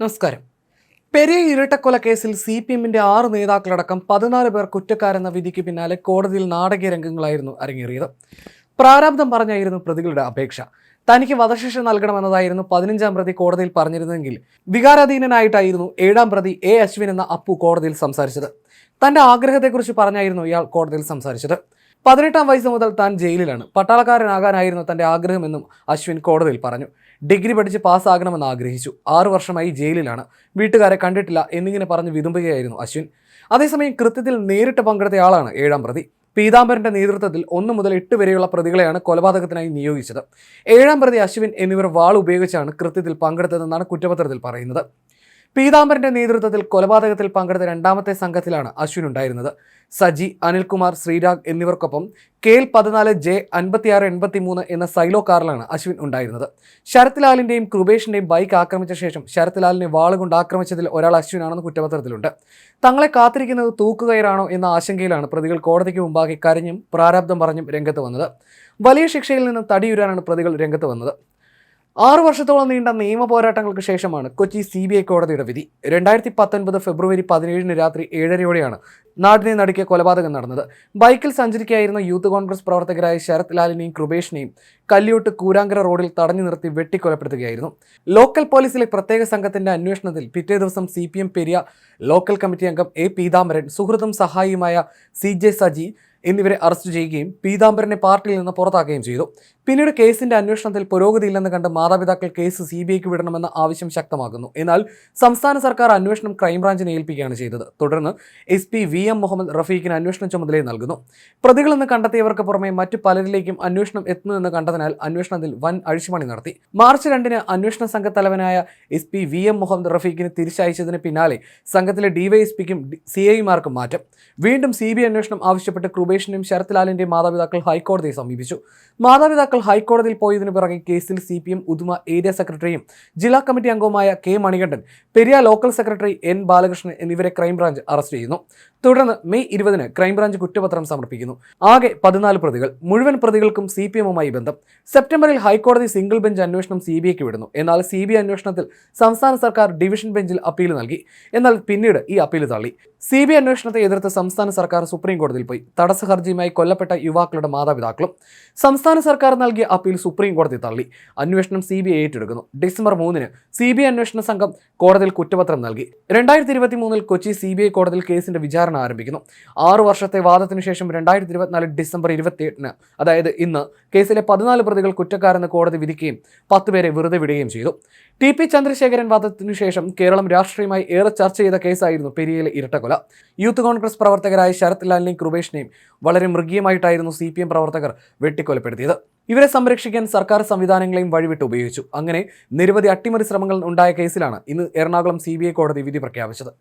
നമസ്കാരം. പെരിയ ഇരട്ടക്കൊല കേസിൽ C P എമ്മിന്റെ ആറ് നേതാക്കളടക്കം പതിനാല് പേർ കുറ്റക്കാരെന്ന വിധിക്ക് പിന്നാലെ കോടതിയിൽ നാടകീയ രംഗങ്ങളായിരുന്നു അരങ്ങേറിയത്. പ്രാരാബ്ദം പറഞ്ഞായിരുന്നു പ്രതികളുടെ അപേക്ഷ. തനിക്ക് വധശിക്ഷ നൽകണമെന്നതായിരുന്നു പതിനഞ്ചാം പ്രതി കോടതിയിൽ പറഞ്ഞിരുന്നെങ്കിൽ വികാരാധീനനായിട്ടായിരുന്നു ഏഴാം പ്രതി എ അശ്വിൻ എന്ന അപ്പു കോടതിയിൽ സംസാരിച്ചത്. തന്റെ ആഗ്രഹത്തെക്കുറിച്ച് പറഞ്ഞായിരുന്നു ഇയാൾ കോടതിയിൽ സംസാരിച്ചത്. പതിനെട്ടാം വയസ്സ് മുതൽ താൻ ജയിലിലാണ്. പട്ടാളക്കാരനാകാനായിരുന്നു തന്റെ ആഗ്രഹമെന്നും അശ്വിൻ കോടതിയിൽ പറഞ്ഞു. ഡിഗ്രി പഠിച്ച് പാസ്സാകണമെന്ന് ആഗ്രഹിച്ചു. ആറു വർഷമായി ജയിലിലാണ്. വീട്ടുകാരെ കണ്ടിട്ടില്ല എന്നിങ്ങനെ പറഞ്ഞ് വിതുമ്പുകയായിരുന്നു അശ്വിൻ. അതേസമയം കൃത്യത്തിൽ നേരിട്ട് പങ്കെടുത്തയാളാണ് ഏഴാം പ്രതി. പീതാംബരന്റെ നേതൃത്വത്തിൽ ഒന്ന് മുതൽ എട്ട് വരെയുള്ള പ്രതികളെയാണ് കൊലപാതകത്തിനായി നിയോഗിച്ചത്. ഏഴാം പ്രതി അശ്വിൻ എന്നിവർ വാൾ ഉപയോഗിച്ചാണ് കൃത്യത്തിൽ പങ്കെടുത്തതെന്നാണ് കുറ്റപത്രത്തിൽ പറയുന്നത്. പീതാംബരന്റെ നേതൃത്വത്തിൽ കൊലപാതകത്തിൽ പങ്കെടുത്ത രണ്ടാമത്തെ സംഘത്തിലാണ് അശ്വിൻ ഉണ്ടായിരുന്നത് സജി അനിൽകുമാർ ശ്രീരാഗ് എന്നിവർക്കൊപ്പം കെ എൽ പതിനാല് ജെ അൻപത്തിയാറ് എൺപത്തി മൂന്ന് എന്ന സൈലോ കാറിലാണ് അശ്വിൻ ഉണ്ടായിരുന്നത്. ശരത് ലാലിന്റെയും കൃപേഷിന്റെയും ബൈക്ക് ആക്രമിച്ച ശേഷം ശരത് ലാലിനെ വാളുകൊണ്ട് ആക്രമിച്ചതിൽ ഒരാൾ അശ്വിനാണെന്ന് കുറ്റപത്രത്തിലുണ്ട്. തങ്ങളെ കാത്തിരിക്കുന്നത് തൂക്കുകയറാണോ എന്ന ആശങ്കയിലാണ് പ്രതികൾ കോടതിക്ക് മുമ്പാകെ കരഞ്ഞും പ്രാരാബ്ദം പറഞ്ഞും രംഗത്ത് വന്നത്. വലിയ ശിക്ഷയിൽ നിന്ന് തടിയുരാനാണ് പ്രതികൾ രംഗത്ത് വന്നത്. ആറു വർഷത്തോളം നീണ്ട നിയമ പോരാട്ടങ്ങൾക്ക് ശേഷമാണ് കൊച്ചി സി ബി ഐ കോടതിയുടെ വിധി. രണ്ടായിരത്തി പത്തൊൻപത് ഫെബ്രുവരി പതിനേഴിന് രാത്രി ഏഴരയോടെയാണ് നാടിനെ നടുക്കിയ കൊലപാതകം നടന്നത്. ബൈക്കിൽ സഞ്ചരിക്കുകയായിരുന്ന യൂത്ത് കോൺഗ്രസ് പ്രവർത്തകരായ ശരത് ലാലിനെയും കൃപേഷിനെയും കല്ലിയോട്ട് കൂരാങ്കര റോഡിൽ തടഞ്ഞു നിർത്തി വെട്ടിക്കൊലപ്പെടുത്തുകയായിരുന്നു. ലോക്കൽ പോലീസിലെ പ്രത്യേക സംഘത്തിന്റെ അന്വേഷണത്തിൽ പിറ്റേ ദിവസം C P M Periya local committee അംഗം എ പീതാംബരൻ സുഹൃത്തും സഹായിയുമായ സി ജെ സജി എന്നിവരെ അറസ്റ്റ് ചെയ്യുകയും പീതാംബരനെ പാർട്ടിയിൽ നിന്ന് പുറത്താക്കുകയും ചെയ്തു. പിന്നീട് കേസിന്റെ അന്വേഷണത്തിൽ പുരോഗതിയില്ലെന്ന് കണ്ട് മാതാപിതാക്കൾ കേസ് സി ബി ഐക്ക് വിടണമെന്ന ആവശ്യം ശക്തമാക്കുന്നു. എന്നാൽ സംസ്ഥാന സർക്കാർ അന്വേഷണം ക്രൈംബ്രാഞ്ചിനെ ഏൽപ്പിക്കുകയാണ് ചെയ്തത്. തുടർന്ന് S P V M Muhammad റഫീഖിന് അന്വേഷണ ചുമതലയും നൽകുന്നു. പ്രതികളെന്ന് കണ്ടെത്തിയവർക്ക് പുറമെ മറ്റു പലരിലേക്കും അന്വേഷണം എത്തുന്നുവെന്ന് കണ്ടതിനാൽ അന്വേഷണത്തിൽ വൻ അഴിച്ചുപണി നടത്തി. മാർച്ച് രണ്ടിന് അന്വേഷണ സംഘത്തലവനായ S P V M Muhammad റഫീഖിന് തിരിച്ചയച്ചതിന് പിന്നാലെ സംഘത്തിലെ ഡിവൈഎസ്പിക്കും സി ഐമാർക്കും മാറ്റം. വീണ്ടും സി ബി അന്വേഷണം ആവശ്യപ്പെട്ട് കൃപേഷിന്റെയും ശരത് ലാലിന്റെയും മാതാപിതാക്കൾ ഹൈക്കോടതിയെ സമീപിച്ചു. മാതാപിതാക്കൾ ഹൈക്കോടതിയിൽ പോയതിനു പിറകെ കേസിൽ C P M Uduma area സെക്രട്ടറിയും ജില്ലാ കമ്മിറ്റി അംഗവുമായ K Manikandan Periya local secretary N Balakrishnan എന്നിവരെ ക്രൈംബ്രാഞ്ച് അറസ്റ്റ് ചെയ്യുന്നു. തുടർന്ന് മെയ് ഇരുപതിന് ക്രൈംബ്രാഞ്ച് കുറ്റപത്രം സമർപ്പിക്കുന്നു. ആകെ പതിനാല് പ്രതികൾ മുഴുവൻ പ്രതികൾക്കും സി പി എമ്മുമായി ബന്ധം. സെപ്റ്റംബറിൽ ഹൈക്കോടതി സിംഗിൾ ബെഞ്ച് അന്വേഷണം സി ബി ഐക്ക് വിടുന്നു. എന്നാൽ സി ബി ഐ അന്വേഷണത്തിൽ സംസ്ഥാന സർക്കാർ ഡിവിഷൻ ബെഞ്ചിൽ അപ്പീൽ നൽകി. എന്നാൽ പിന്നീട് ഈ അപ്പീൽ തള്ളി. സി ബി ഐ അന്വേഷണത്തെ എതിർത്ത് സംസ്ഥാന സർക്കാർ സുപ്രീം കോടതിയിൽ പോയി. തടസ്സ ഹർജിയുമായി കൊല്ലപ്പെട്ട യുവാക്കളുടെ മാതാപിതാക്കളും സംസ്ഥാന സർക്കാർ നൽകിയ അപ്പീൽ സുപ്രീം കോടതി തള്ളി. അന്വേഷണം സി ഏറ്റെടുക്കുന്നു. ഡിസംബർ മൂന്നിന് സി അന്വേഷണ സംഘം കോടതിയിൽ കുറ്റപത്രം നൽകി. രണ്ടായിരത്തി ഇരുപത്തി മൂന്നിൽ കൊച്ചി സി ബി ഐ കോടതിയിൽ കേസിന്റെ വിചാരണ ആരംഭിക്കുന്നു. ആറു വർഷത്തെ വാദത്തിനു ശേഷം രണ്ടായിരത്തി ഇരുപത്തിനാല് ഡിസംബർ ഇരുപത്തിയെട്ടിന് അതായത് ഇന്ന് കേസിലെ പതിനാല് പ്രതികൾ കുറ്റക്കാരെന്ന് കോടതി വിധിക്കുകയും പത്ത് പേരെ വെറുതെ വിടുകയും ചെയ്തു. ടി പി ചന്ദ്രശേഖരൻ വാദത്തിനു ശേഷം കേരളം രാഷ്ട്രീയമായി ഏറെ ചർച്ച ചെയ്ത കേസായിരുന്നു പെരിയയിലെ ഇരട്ടക്കൊല. യൂത്ത് കോൺഗ്രസ് പ്രവർത്തകരായ ശരത് ലാലിനെയും കൃപേഷിനെയും വളരെ മൃഗീയമായിട്ടായിരുന്നു സി പ്രവർത്തകർ വെട്ടിക്കൊലപ്പെടുത്തിയത്. ഇവരെ സംരക്ഷിക്കാൻ സർക്കാർ സംവിധാനങ്ങളെയും വഴിവിട്ട് ഉപയോഗിച്ചു. അങ്ങനെ നിരവധി അട്ടിമറി ശ്രമങ്ങൾ ഉണ്ടായ കേസിലാണ് ഇന്ന് എറണാകുളം സി കോടതി വിധി പ്രഖ്യാപിച്ചത്.